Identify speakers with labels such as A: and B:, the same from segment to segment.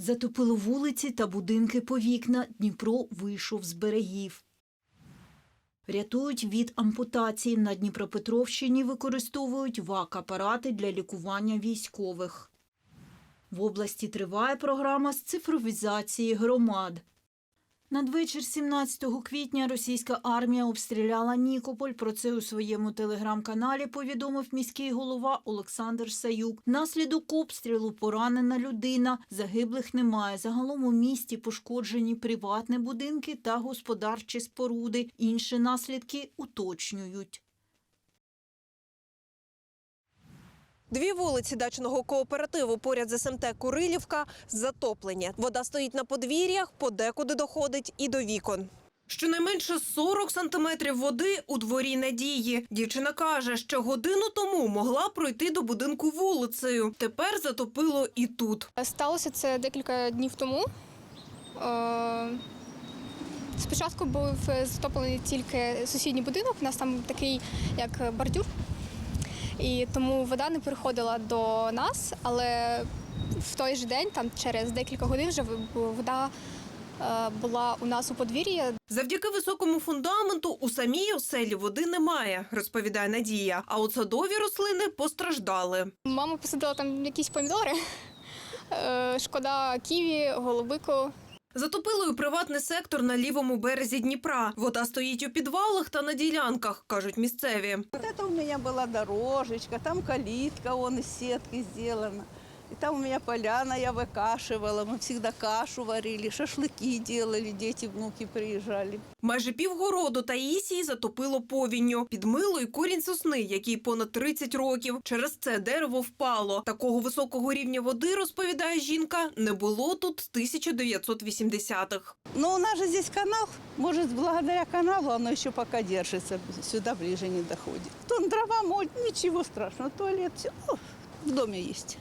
A: Затопило вулиці та будинки по вікна. Дніпро вийшов з берегів. Рятують від ампутації. На Дніпропетровщині використовують ВАК-апарати для лікування військових. В області триває програма з цифровізації громад. Надвечір 17 квітня російська армія обстріляла Нікополь. Про це у своєму телеграм-каналі повідомив міський голова Олександр Саюк. Наслідок обстрілу поранена людина. Загиблих немає. Загалом у місті пошкоджені приватні будинки та господарчі споруди. Інші наслідки уточнюють.
B: Дві вулиці дачного кооперативу поряд з СМТ Курилівка затоплені. Вода стоїть на подвір'ях, подекуди доходить і до вікон. Щонайменше 40 сантиметрів води у дворі Надії. Дівчина каже, що годину тому могла пройти до будинку вулицею. Тепер затопило і тут.
C: Сталося це декілька днів тому. Е, Спочатку був затоплений тільки сусідній будинок, у нас там такий як бордюр, і тому вода не переходила до нас, але в той же день, там через декілька годин, вже вода е, була у нас у подвір'ї.
B: Завдяки високому фундаменту у самій оселі води немає, розповідає Надія. А от садові рослини постраждали.
C: Мама посадила там якісь помідори, е, шкода ківі, голубику.
B: Затопило і приватний сектор на лівому березі Дніпра. Вода стоїть у підвалах та на ділянках, кажуть місцеві.
D: Это у мене була дорожечка, там калітка, вон сітки сделана. И там у меня поляна, я выкашивала, мы всегда кашу варили, шашлыки делали, дети, внуки приезжали.
B: Майже півгороду Таїсії затопило повінню. Підмило й корінь сосни, який понад 30 років. Через це дерево впало. Такого високого рівня води, розповідає жінка, не було тут з 1980-х.
D: Но у нас же здесь канал, может, благодаря каналу оно еще пока держится, сюда ближе не доходит. Тут дрова моль, ничего страшного, туалет, все в доме есть.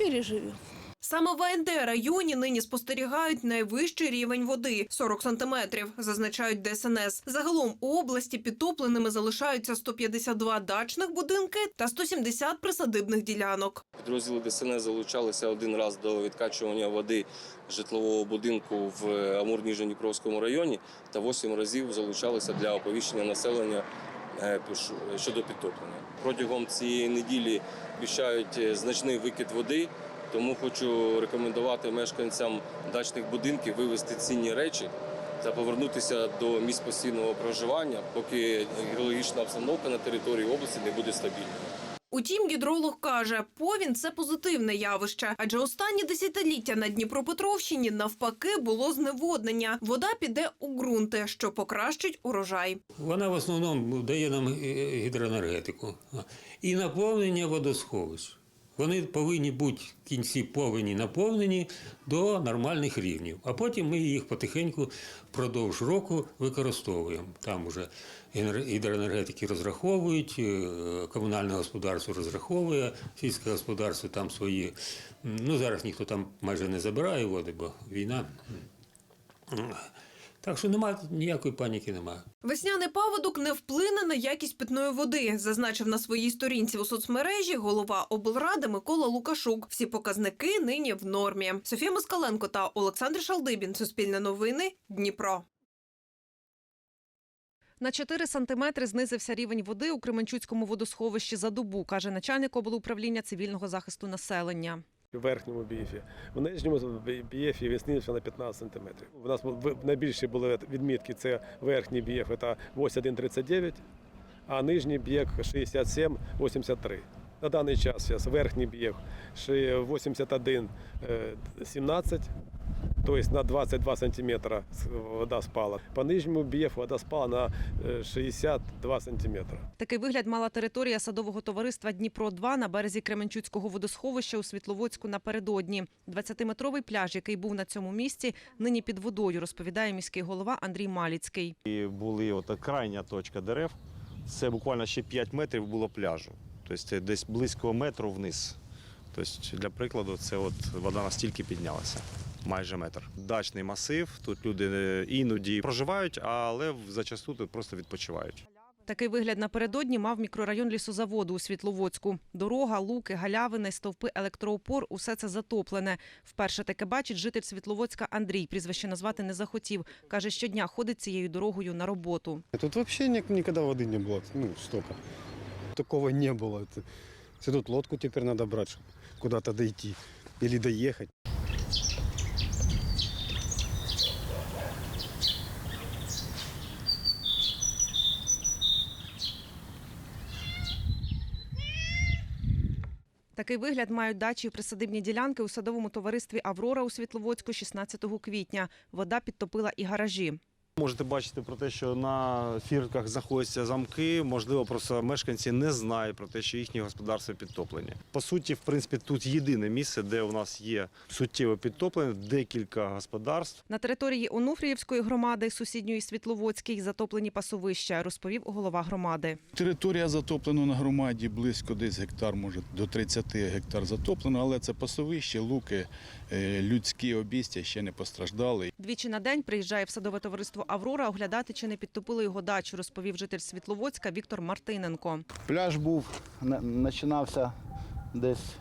D: Переживем.
B: Саме в АНД районі нині спостерігають найвищий рівень води 40 сантиметрів, зазначають ДСНС. Загалом у області підтопленими залишаються 152 дачних будинки та 170 присадибних ділянок.
E: Підрозділи ДСНС залучалися один раз до відкачування води житлового будинку в Амур-Ніжньодніпровському районі та 8 разів залучалися для оповіщення населення е, щодо підтоплення. Протягом цієї неділі обіцяють е, значний викид води, тому хочу рекомендувати мешканцям дачних будинків вивезти цінні речі та повернутися до місць постійного проживання, поки геологічна обстановка на території області не буде стабільною.
B: Утім, гідролог каже, повінь це позитивне явище, адже останні десятиліття на Дніпропетровщині навпаки було зневоднення. Вода піде у ґрунти, що покращить урожай.
F: Вона в основному дає нам е, гідроенергетику і наповнення водосховищ. Вони повинні бути в кінці повені наповнені до нормальних рівнів, а потім ми їх потихеньку впродовж року використовуємо. Там вже гідроенергетики розраховують, е, комунальне господарство розраховує, сільське господарство там свої. Ну зараз ніхто там майже не забирає води, бо війна. Так що немає ніякої паніки немає.
B: Весняний паводок не вплине на якість питної води, зазначив на своїй сторінці у соцмережі голова облради Микола Лукашук. Всі показники нині в нормі. Софія Москаленко та Олександр Шалдибін. Суспільне новини. Дніпро.
G: На 4 сантиметри знизився рівень води у Кременчуцькому водосховищі за добу, каже начальник облуправління цивільного захисту населення.
H: В верхньому бієфі. В нижньому бієфі він знизився на 15 сантиметрів. У нас найбільші були відмітки це верхній бієф, це 81,39, а нижній бієк 67,83. На даний час верхній бієк 81,17, тобто на 22 сантиметра вода спала. По нижньому бієфу вода спала на е, 62 сантиметра.
G: Такий вигляд мала територія садового товариства Дніпро 2 на березі Кременчуцького водосховища у Світловодську напередодні. 20-метровий пляж, який був на цьому місці, нині під водою, розповідає міський голова Андрій Маліцький.
I: І були от крайня точка дерев. Це буквально ще 5 метрів було пляжу. Тобто це десь близько метру вниз. Тобто, для прикладу, це от вода настільки піднялася Майже метр. Дачний масив. Тут люди е, іноді проживають, але зачасту тут просто відпочивають.
G: Такий вигляд напередодні мав мікрорайон лісозаводу у Світловодську. Дорога, луки, галявини, стовпи електроопор – усе це затоплене. Вперше таке бачить житель Світловодська Андрій. Прізвище назвати не захотів. Каже, щодня ходить цією дорогою на роботу.
J: Тут вообще ник- никогда воды не было, ну, столько. Такого не было. Это, это тут лодку теперь надо брать, чтобы куда-то дойти или доехать.
G: Такий вигляд мають дачі і присадибні ділянки у садовому товаристві «Аврора» у Світловодську 16 квітня. Вода підтопила і гаражі.
I: Можете бачити про те, що на фіртках знаходяться замки. Можливо, просто мешканці не знають про те, що їхні господарства підтоплені. По суті, в принципі, тут єдине місце, де у нас є суттєве підтоплення, декілька господарств.
G: На території Онуфріївської громади, сусідньої Світловодській, затоплені пасовища, розповів голова громади.
K: Територія затоплена на громаді близько десь гектар, може до 30 гектар затоплено, але це пасовище, луки, е, людські обістя ще не постраждали.
G: Двічі на день приїжджає в садове товариство «Аврора» оглядати, чи не підтопили його дачу, розповів житель Світловодська Віктор Мартиненко.
L: Пляж був, на- починався десь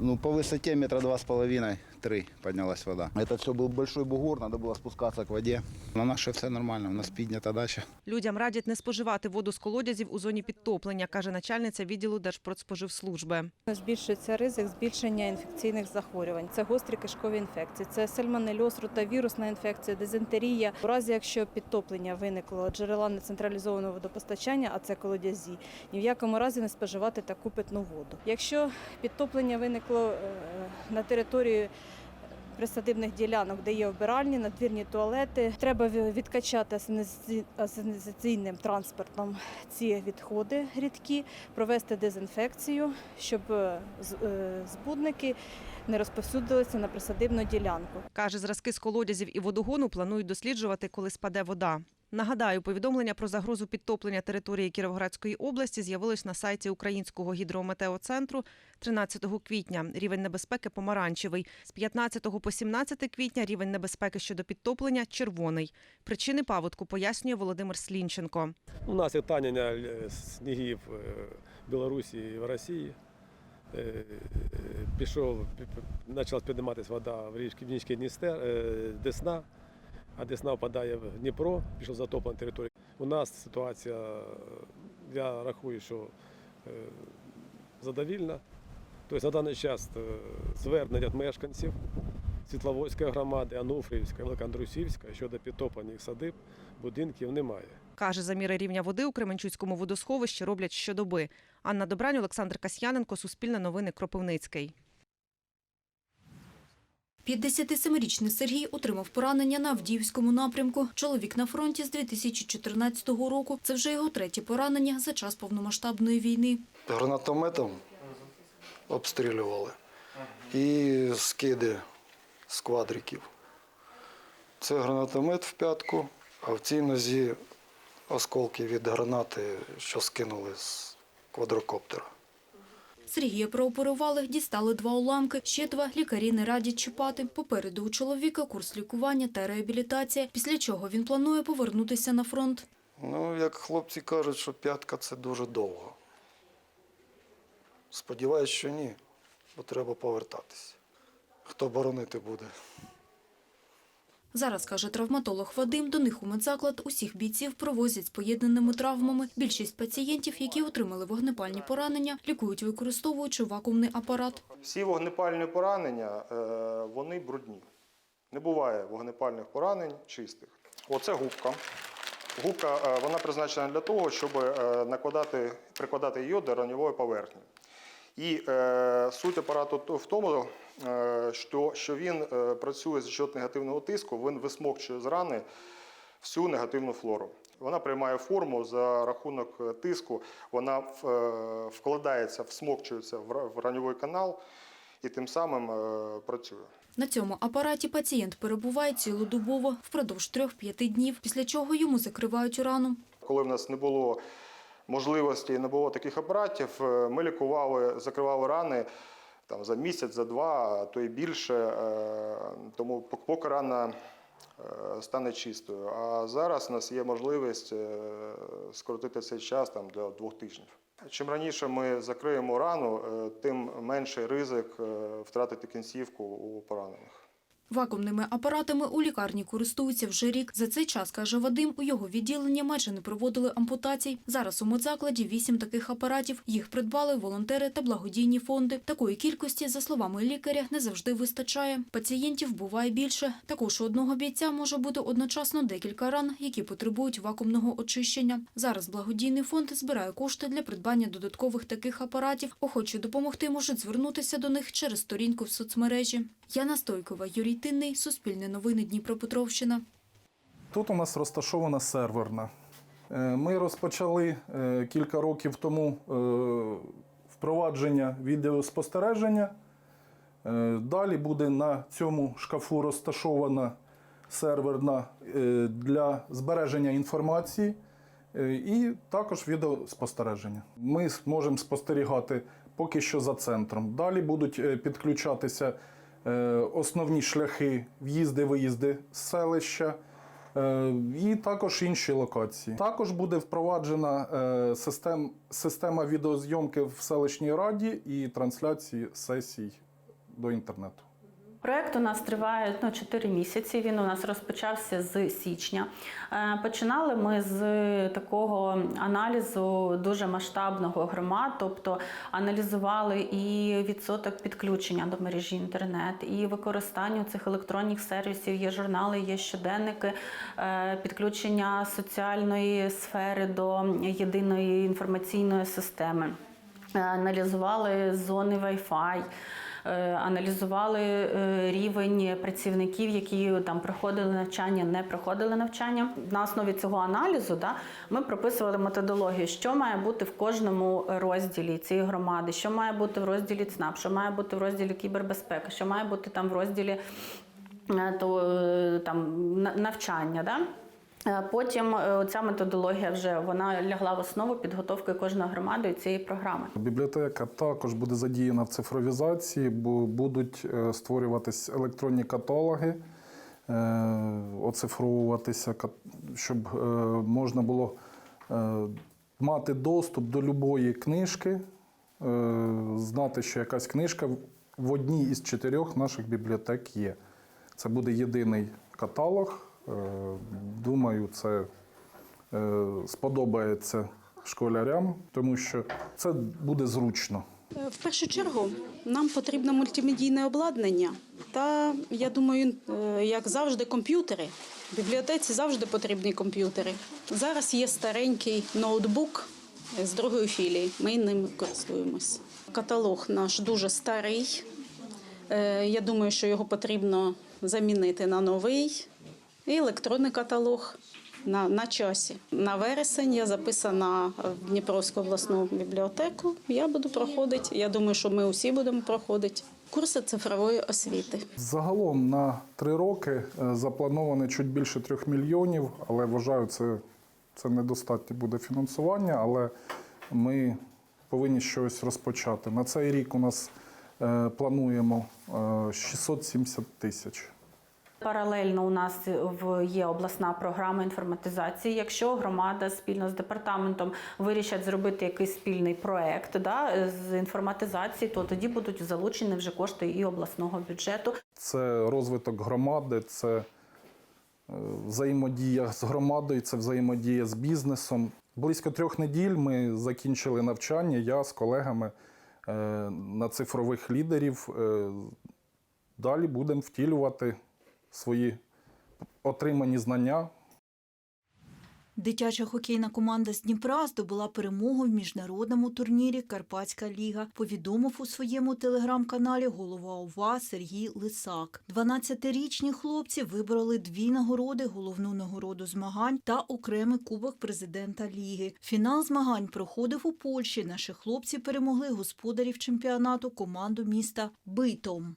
L: ну, по висоті метра два з половиною, три піднялась вода. Це все був великий бугор, треба було спускатися к воді. На наше все нормально, у нас піднята дача.
G: Людям радять не споживати воду з колодязів у зоні підтоплення, каже начальниця відділу Держпродспоживслужби.
M: Збільшується ризик збільшення інфекційних захворювань. Це гострі кишкові інфекції, це сальмонельоз, ротавірусна інфекція, дизентерія. У разі, якщо підтоплення виникло джерела нецентралізованого водопостачання, а це колодязі, ні в якому разі не споживати таку питну воду. Якщо підтоплення виникло е, на території присадибних ділянок, де є вбиральні, надвірні туалети. Треба відкачати асенізаційним транспортом ці відходи рідкі, провести дезінфекцію, щоб е, е, збудники не розповсюдилися на присадибну ділянку.
G: Каже, зразки з колодязів і водогону планують досліджувати, коли спаде вода. Нагадаю, повідомлення про загрозу підтоплення території Кіровоградської області з'явилось на сайті Українського гідрометеоцентру 13 квітня. Рівень небезпеки помаранчевий. З 15 по 17 квітня рівень небезпеки щодо підтоплення червоний. Причини паводку пояснює Володимир Слінченко.
H: У нас є танення е, снігів е, в Білорусі і в Росії. Е, Пішов, почала підніматися вода в річці, Дністер, е, Десна, а Десна впадає в Дніпро, пішов затоплена територія. У нас ситуація, я рахую, що е, задовільна. Тобто на даний час е, звернення мешканців Світловодської громади, Ануфріївської, Великоандрусівської щодо підтоплення їх садиб, будинків немає.
G: Каже, заміри рівня води у Кременчуцькому водосховищі роблять щодоби. Анна Добрань, Олександр Касьяненко, Суспільне новини, Кропивницький.
N: 57-річний Сергій отримав поранення на Авдіївському напрямку. Чоловік на фронті з 2014 року. Це вже його третє поранення за час повномасштабної війни.
L: Гранатометом обстрілювали і скиди з квадриків. Це гранатомет в п'ятку, а в цій нозі осколки від гранати, що скинули з квадрокоптера.
N: Сергія прооперували, дістали два уламки. Ще два лікарі не радять чіпати. Попереду у чоловіка курс лікування та реабілітація, після чого він планує повернутися на фронт.
L: Ну, як хлопці кажуть, що п'ятка це дуже довго. Сподіваюсь, що ні, бо треба повертатися. Хто боронити буде?
N: Зараз, каже травматолог Вадим, до них у медзаклад усіх бійців провозять з поєднаними травмами. Більшість пацієнтів, які отримали вогнепальні поранення, лікують використовуючи вакуумний апарат.
O: Всі вогнепальні поранення е, вони брудні. Не буває вогнепальних поранень чистих. Оце губка. Губка е, вона призначена для того, щоб е, накладати, прикладати її до раньової поверхні. І е, суть апарату в тому, е, що, що він е, працює за счет негативного тиску, він висмокчує з рани всю негативну флору. Вона приймає форму за рахунок е, тиску, вона в- е, вкладається, всмокчується в в раньовий канал і тим самим е, працює.
N: На цьому апараті пацієнт перебуває цілодобово впродовж 3-5 днів, після чого йому закривають рану.
O: Коли в нас не було можливості, не було таких апаратів, е, ми лікували, закривали рани там, за місяць, за два, а то і більше. е, Тому поки рана е, стане чистою. А зараз у нас є можливість скоротити цей час там, до двох тижнів. Чим раніше ми закриємо рану, тим менший ризик втратити кінцівку у поранених.
N: Вакуумними апаратами у лікарні користуються вже рік. За цей час, каже Вадим, у його відділенні майже не проводили ампутацій. Зараз у медзакладі вісім таких апаратів. Їх придбали волонтери та благодійні фонди. Такої кількості, за словами лікаря, не завжди вистачає. Пацієнтів буває більше. Також у одного бійця може бути одночасно декілька ран, які потребують вакуумного очищення. Зараз благодійний фонд збирає кошти для придбання додаткових таких апаратів. Охочі допомогти можуть звернутися до них через сторінку в соцмережі. Яна Стойкова, Юрій Тинний, Суспільне новини Дніпропетровщина.
P: Тут у нас розташована серверна. Е, Ми розпочали е, кілька років тому е, впровадження відеоспостереження. Далі буде на цьому шкафу розташована серверна для збереження інформації і також відеоспостереження. Ми зможемо спостерігати поки що за центром. Далі будуть підключатися основні шляхи в'їзди-виїзди з селища. Е, І також інші локації. Також буде впроваджена е, систем, система відеозйомки в селищній раді і трансляції сесій до інтернету.
Q: Проект у нас триває ну, 4 місяці. Він у нас розпочався з січня. Е, Починали ми з такого аналізу дуже масштабного громад, тобто аналізували і відсоток підключення до мережі інтернет, і використання цих електронних сервісів. Є журнали, є щоденники, е, підключення соціальної сфери до єдиної інформаційної системи. Е, Аналізували зони Wi-Fi, аналізували е, рівень працівників, які там проходили навчання, не проходили навчання. На основі цього аналізу да, ми прописували методологію, що має бути в кожному розділі цієї громади, що має бути в розділі ЦНАП, що має бути в розділі кібербезпеки, що має бути там в розділі е, то, е, там, навчання. Да? Е, Потім е, ця методологія вже вона лягла в основу підготовки кожної громади цієї програми.
P: Бібліотека також буде задіяна в цифровізації, бо будуть е, створюватись електронні каталоги, оцифровуватися, щоб можна було мати доступ до любої книжки, знати, що якась книжка в одній із чотирьох наших бібліотек є. Це буде єдиний каталог. Е, Думаю, це е, сподобається школярям, тому що це буде зручно.
R: В першу чергу нам потрібно мультимедійне обладнання та, я думаю, е, як завжди, комп'ютери. В бібліотеці завжди потрібні комп'ютери. Зараз є старенький ноутбук з другої філії. Ми ним користуємось. Каталог наш дуже старий. Е, Я думаю, що його потрібно замінити на новий. І електронний каталог на, на часі. На вересень я записана в Дніпровську обласну бібліотеку. Я буду проходити. Я думаю, що ми усі будемо проходити курси цифрової освіти.
P: Загалом на три роки е, заплановано чуть більше трьох мільйонів, але вважаю, це, це недостатньо буде фінансування, але ми повинні щось розпочати. На цей рік у нас е, плануємо е, 670 тисяч.
Q: Паралельно у нас є обласна програма інформатизації. Якщо громада спільно з департаментом вирішать зробити якийсь спільний проект да, з інформатизації, то тоді будуть залучені вже кошти і обласного бюджету.
P: Це розвиток громади, це е, взаємодія з громадою, це взаємодія з бізнесом. Близько трьох неділь ми закінчили навчання. Я з колегами е, на цифрових лідерів. Е, Далі будемо втілювати свої отримані знання
A: Дитяча хокейна команда з Дніпра здобула перемогу в міжнародному турнірі Карпатська ліга. Повідомив у своєму телеграм-каналі голова ОВА Сергій Лисак. 12-річні хлопці вибрали дві нагороди: головну нагороду змагань та окремий кубок президента ліги. Фінал змагань проходив у Польщі. Наші хлопці перемогли господарів чемпіонату команду міста Битом.